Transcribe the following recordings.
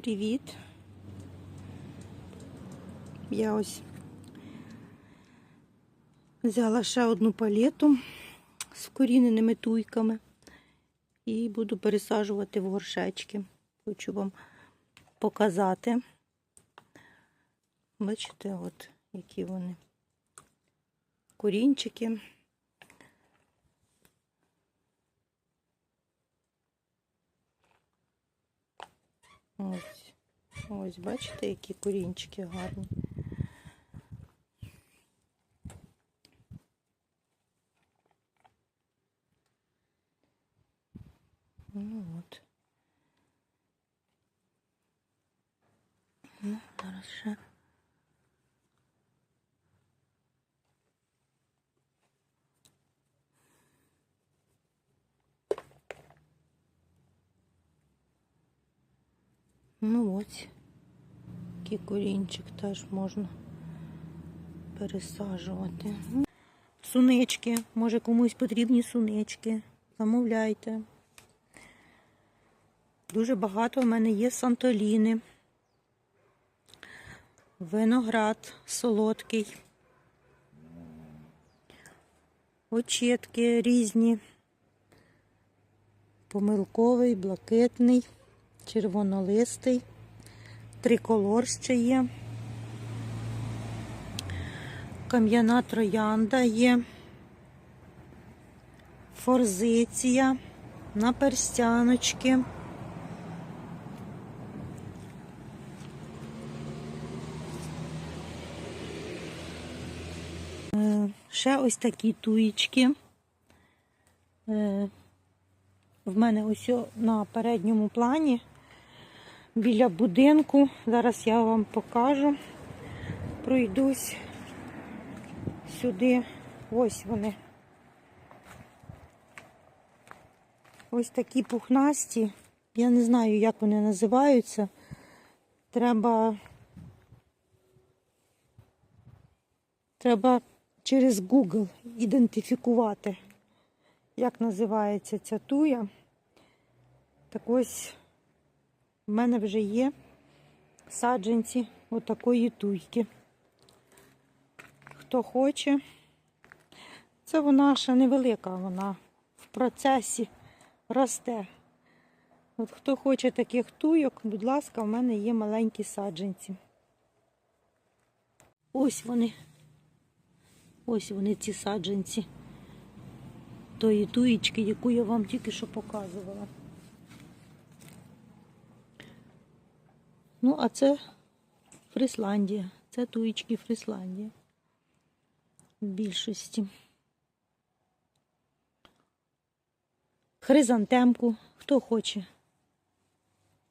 привіт! Я ось взяла ще одну палету з вкоріненими туйками і буду пересаджувати в горшечки. Хочу вам показати. Бачите, от які вони корінчики. ось, бачите, які корінчики гарні. Ну от. Ну, зараз ще. Ну ось, Який корінчик теж можна пересаджувати. Сунички, може комусь потрібні сунички. Замовляйте. Дуже багато в мене є сантоліни. Виноград солодкий. Очітки різні. Помилковий, блакитний червонолистий, триколор ще є, кам'яна троянда є, форзиція, наперстяночки. Е, Ще ось такі туєчки. Е, В мене ось на передньому плані біля будинку. Зараз я вам покажу. Пройдусь сюди. Ось вони. Ось такі пухнасті. Я не знаю, як вони називаються. Треба. Треба через Google ідентифікувати, як називається ця туя. Так ось у мене вже є саджанці отакої туйки. Хто хоче, це вона ще невелика, вона в процесі росте. От хто хоче таких туйок, будь ласка, в мене є маленькі саджанці. Ось вони. Ось вони ці саджанці тої туєчки, яку я вам тільки що показувала. Ну, а це Фрисландія. Це туєчки Фрисландія. В більшості. Хризантемку, хто хоче.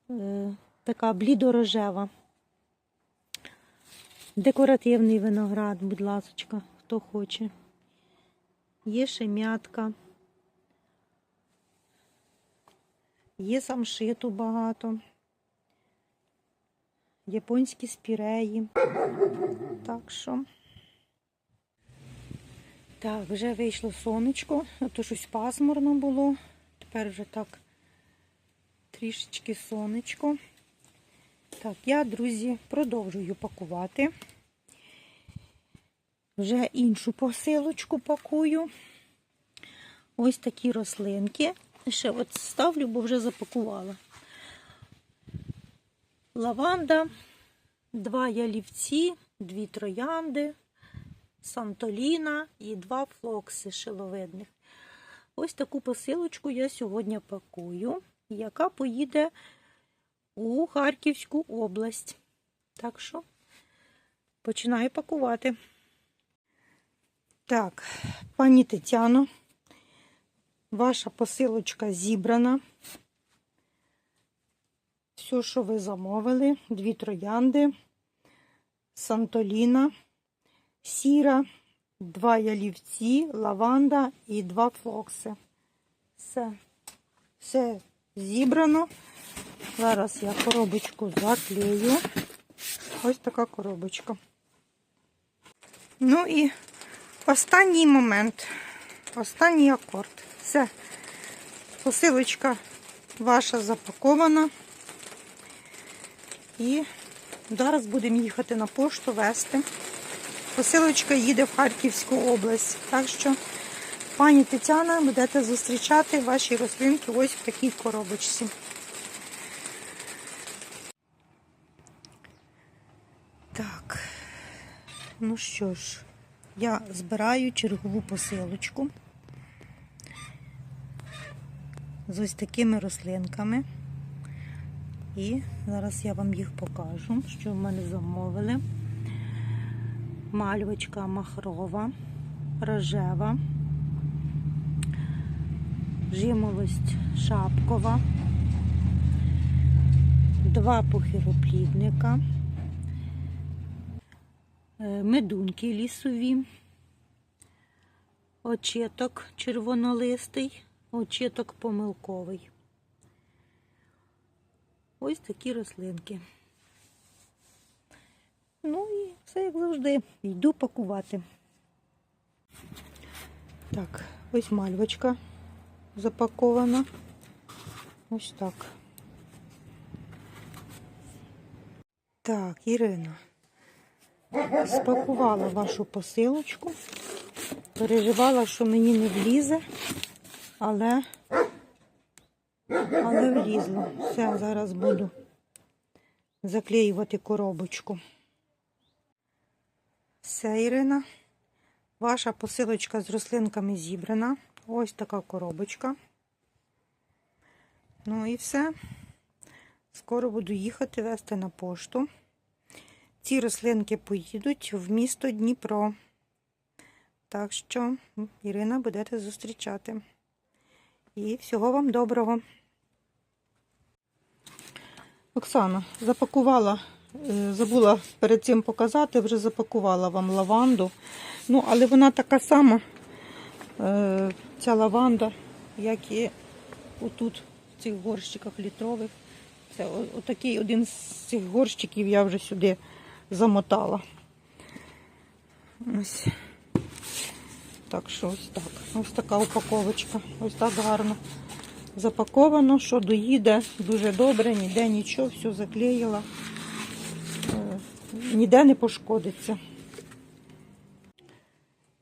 Е, така блідорожева. Декоративний виноград, будь ласочка, хто хоче. Є ще м'ятка. Є самшиту багато. Японські спіреї. Так що. Так, вже вийшло сонечко, а то щось пасмурно було. Тепер вже так трішечки сонечко. Так, я, друзі, продовжую пакувати. Вже іншу посилочку пакую. Ось такі рослинки. Ще от ставлю, бо вже запакувала. Лаванда, два ялівці, дві троянди, сантоліна і два флокси шиловидних. Ось таку посилочку я сьогодні пакую, яка поїде у Харківську область. Так що починаю пакувати. Так, пані Тетяно, ваша посилочка зібрана. Все, що ви замовили, дві троянди, сантоліна, сіра, два ялівці, лаванда і два флокси. Все, все зібрано. Зараз я коробочку заклею. Ось така коробочка. Ну і останній момент, останній акорд. Все. Посилочка ваша запакована. І зараз будемо їхати на пошту вести. Посилочка їде в Харківську область. Так що, пані Тетяна, будете зустрічати ваші рослинки ось в такій коробочці. Так, ну що ж, я збираю чергову посилочку з ось такими рослинками. І зараз я вам їх покажу, що в мене замовили. Мальвочка махрова, рожева, жимолость шапкова, два похироплідника, е, медунки лісові, очеток червонолистий, очеток помилковий. Ось такі рослинки. Ну і все як завжди. Йду пакувати. Так, ось мальвочка запакована. Ось так. Так, Ірина. Спакувала вашу посилочку. Переживала, що мені не влізе, але але. Все, зараз буду заклеювати коробочку. Все, Ірина. Ваша посилочка з рослинками зібрана. Ось така коробочка. Ну і все. Скоро буду їхати вести на пошту. Ці рослинки поїдуть в місто Дніпро. Так що, Ірина, будете зустрічати. І всього вам доброго. Оксана, запакувала, е, забула перед цим показати, вже запакувала вам лаванду. Ну, але вона така сама, е, ця лаванда, як і отут, в цих горщиках літрових. Це отакий один з цих горщиків я вже сюди замотала. Ось. Так що ось так. Ось така упаковочка. Ось так гарно запаковано, що доїде дуже добре, ніде нічого, все заклеїла. Е, Ніде не пошкодиться.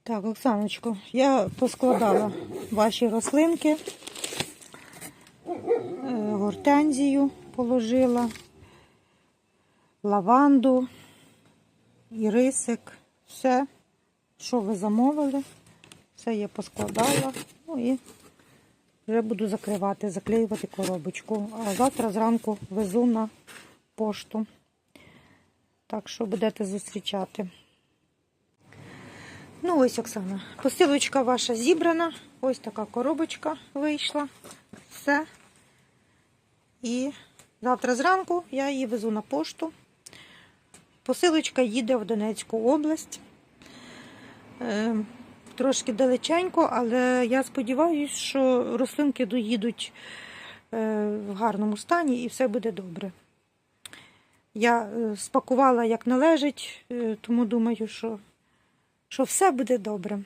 Так, Оксаночко, я поскладала ваші рослинки, Е, гортензію положила, лаванду, ірисик, все, що ви замовили, все я поскладала. Ну і вже буду закривати, заклеювати коробочку. А завтра зранку везу на пошту. Так що будете зустрічати. Ну, ось, Оксана, посилочка ваша зібрана. Ось така коробочка вийшла. Все. І завтра зранку я її везу на пошту. Посилочка їде в Донецьку область. Трошки далеченько, але я сподіваюся, що рослинки доїдуть е, в гарному стані і все буде добре. Я е, спакувала як належить, е, тому думаю, що, що все буде добре.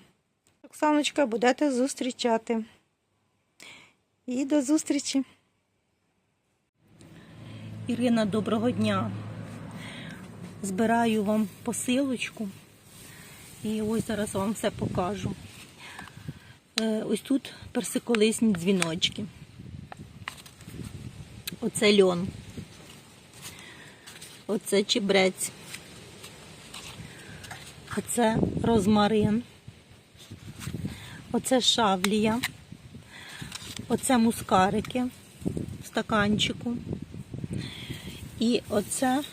Оксаночка, будете зустрічати. І до зустрічі. Ірина, доброго дня. Збираю вам посилочку. І ось зараз вам все покажу. Е, Ось тут персиколисні дзвіночки. Оце льон. Оце чебрець. Оце розмарин. Оце шавлія. Оце мускарики в стаканчику. І оце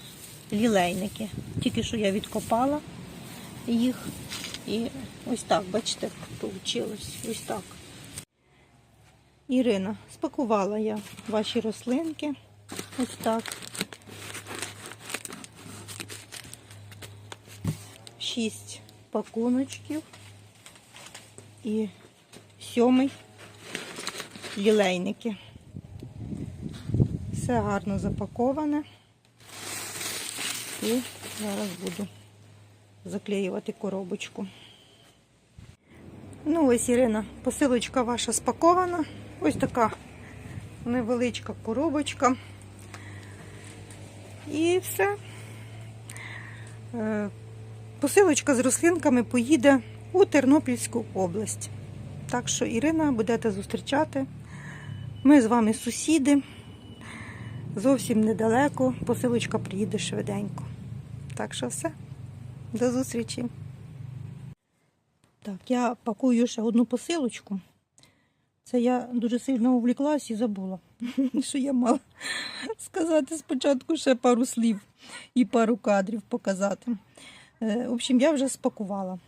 лілейники. Тільки що я відкопала їх. І ось так, бачите, вийшло. Ось так. Ірина, спакувала я ваші рослинки. Ось так. Шість пакуночків і сьомий лілейники. Все гарно запаковане. І зараз буду заклеювати коробочку. Ну, ось, Ірина, посилочка ваша спакована. Ось така невеличка коробочка. І все. Е, Посилочка з рослинками поїде у Тернопільську область. Так що, Ірина, будете зустрічати. Ми з вами сусіди. Зовсім недалеко. Посилочка приїде швиденько. Так що все. До зустрічі. Так, я пакую ще одну посилочку. Це я дуже сильно увліклась і забула, що я мала сказати спочатку ще пару слів і пару кадрів показати. Е, В общем, я вже спакувала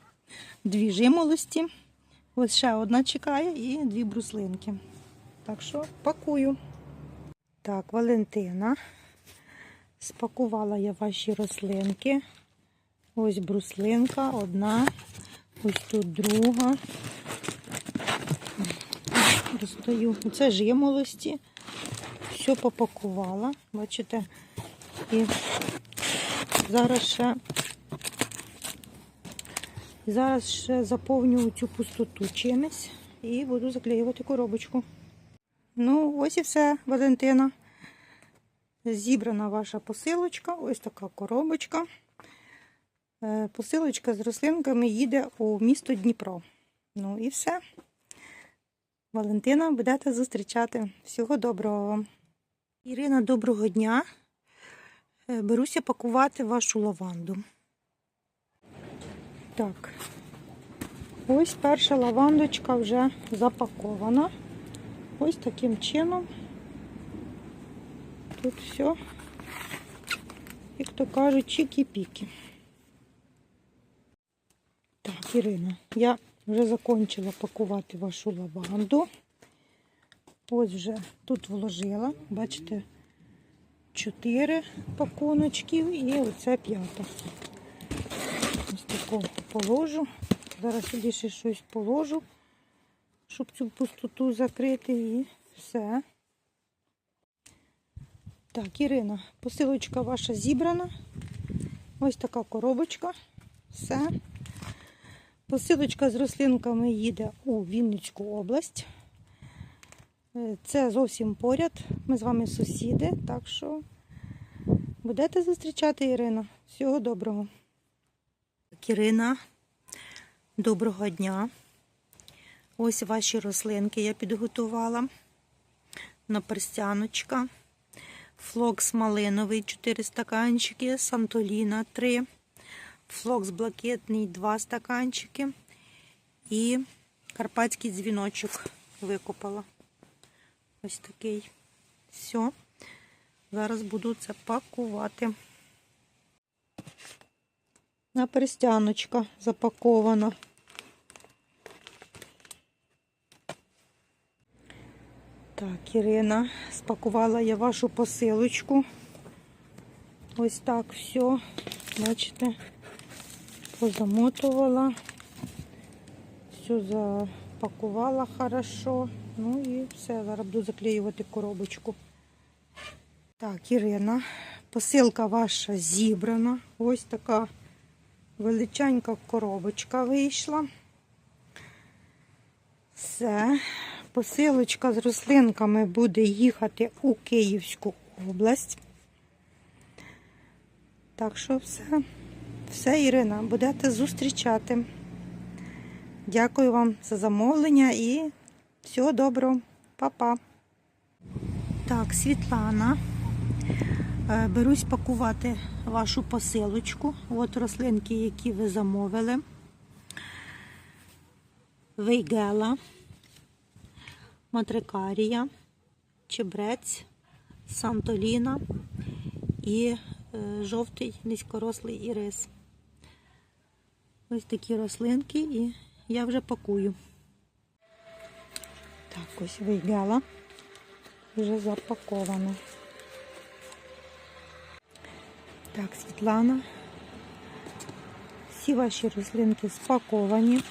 дві жимолості. Ось ще одна чекає і дві бруслинки. Так що пакую. Так, Валентина. Спакувала я ваші рослинки. Ось бруслинка одна, ось тут друга. Достаю. Це жимолості. Все попакувала. Бачите? І зараз ще зараз ще заповню цю пустоту чимось і буду заклеювати коробочку. Ну, ось і все, Валентина. Зібрана ваша посилочка. Ось така коробочка. Е, Посилочка з рослинками їде у місто Дніпро. Ну і все. Валентина, будете зустрічати. Всього доброго вам. Ірина, доброго дня. Е, Беруся пакувати вашу лаванду. Так. Ось перша лавандочка вже запакована. Ось таким чином. Тут все, як то кажуть, чікі-піки. Так, Ірина, я вже закончила пакувати вашу лаванду. Ось вже тут вложила, бачите, чотири пакуночків і оце п'ята. Ось такого положу. Зараз сюди ще щось положу, щоб цю пустоту закрити і все. Так, Ірина, посилочка ваша зібрана. Ось така коробочка. Все. Посилочка з рослинками їде у Вінницьку область. Е, Це зовсім поряд. Ми з вами сусіди, так що будете зустрічати Ірина. Всього доброго. Ірина, доброго дня. Ось ваші рослинки я підготувала. Наперстяночка. Флокс малиновий 4 стаканчики, Сантоліна 3, флокс блакитний 2 стаканчики і карпатський дзвіночок викопала. Ось такий. Все. Зараз буду це пакувати. На Наперстяночка запакована. Так, Ірина, спакувала я вашу посилочку. Ось так все. Бачите, позамотувала. Все запакувала хорошо. Ну і все, зараз буду заклеювати коробочку. Так, Ірина, посилка ваша зібрана. Ось така величенька коробочка вийшла. Все. Посилочка з рослинками буде їхати у Київську область. Так що все, все, Ірина, будете зустрічати. Дякую вам за замовлення і всього доброго, Па-па. Так, Світлана. Е, Берусь пакувати вашу посилочку. От рослинки, які ви замовили. Вейгела. Матрикарія, чебрець, сантоліна і е, жовтий низькорослий ірис. Ось такі рослинки і я вже пакую. Так, ось вийняла, вже запаковано. Так, Світлана. Всі ваші рослинки спаковані.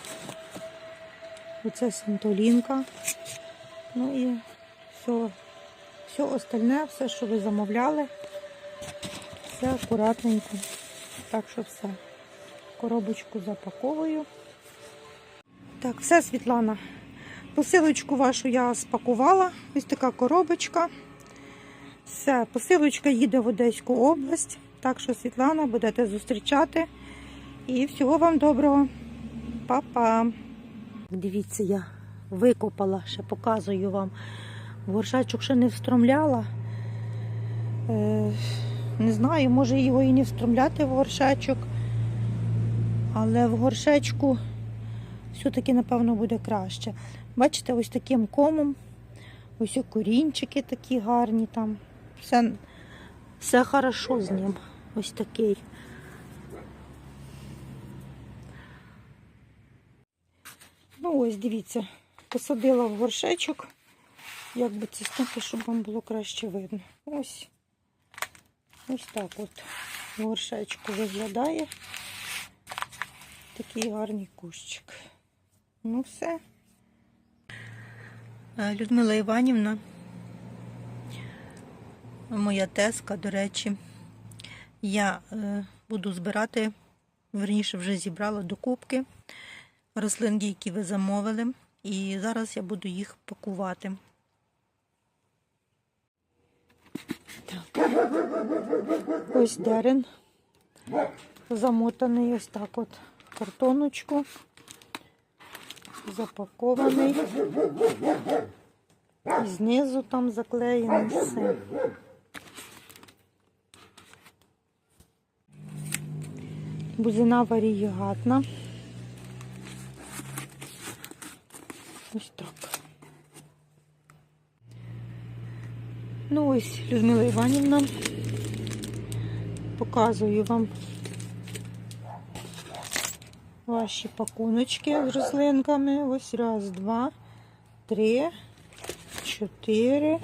Оце сантолінка. Ну і все, все остальне, все, що ви замовляли, все акуратненько. Так що все. Коробочку запаковую. Так, все, Світлана. Посилочку вашу я спакувала. Ось така коробочка. Все, посилочка їде в Одеську область. Так що, Світлана, будете зустрічати. І всього вам доброго. Па-па. Дивіться, я викопала, ще показую вам. Горшечок ще не встромляла. Е, не знаю, може його і не встромляти в горшечок. Але в горшечку все-таки, напевно, буде краще. Бачите, ось таким комом. Ось корінчики такі гарні там. Все, все хорошо з ним. Ось такий. Ну ось, дивіться, посадила в горшечок. Як би це зняти, щоб вам було краще видно. Ось. Ось так от горшечку виглядає. Такий гарний кущик. Ну все. Е, Людмила Іванівна, моя теска, до речі, я е, буду збирати, верніше вже зібрала до кубки рослинки, які ви замовили, і зараз я буду їх пакувати. Так. Ось дерен замотаний ось так от картоночку, запакований. І знизу там заклеєний все. Бузина варігатна. Ось так. Ну ось Людмила Іванівна. Показую вам ваші пакуночки з рослинками. Ось раз, два, три, чотири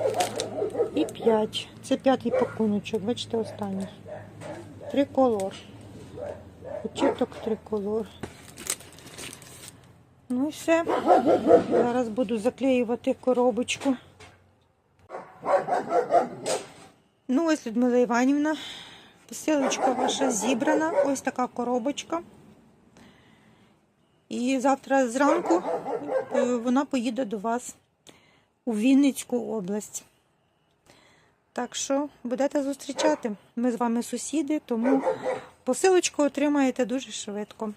і п'ять. Це п'ятий пакуночок, бачите, останній. Триколор. Початок триколор. Ну і все. Зараз буду заклеювати коробочку. Ну, ось Людмила Іванівна. Посилочка ваша зібрана. Ось така коробочка. І завтра зранку е, вона поїде до вас у Вінницьку область. Так що будете зустрічати. Ми з вами сусіди, тому посилочку отримаєте дуже швидко.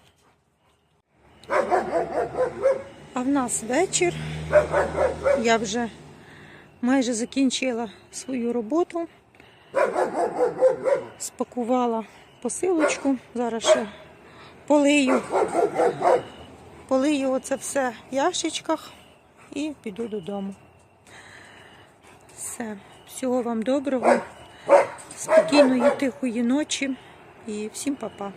А в нас вечір. Я вже майже закінчила свою роботу. Спакувала посилочку. Зараз ще полию. Полию оце все в яшечках і піду додому. Все. Всього вам доброго, спокійної, тихої ночі і всім па-па.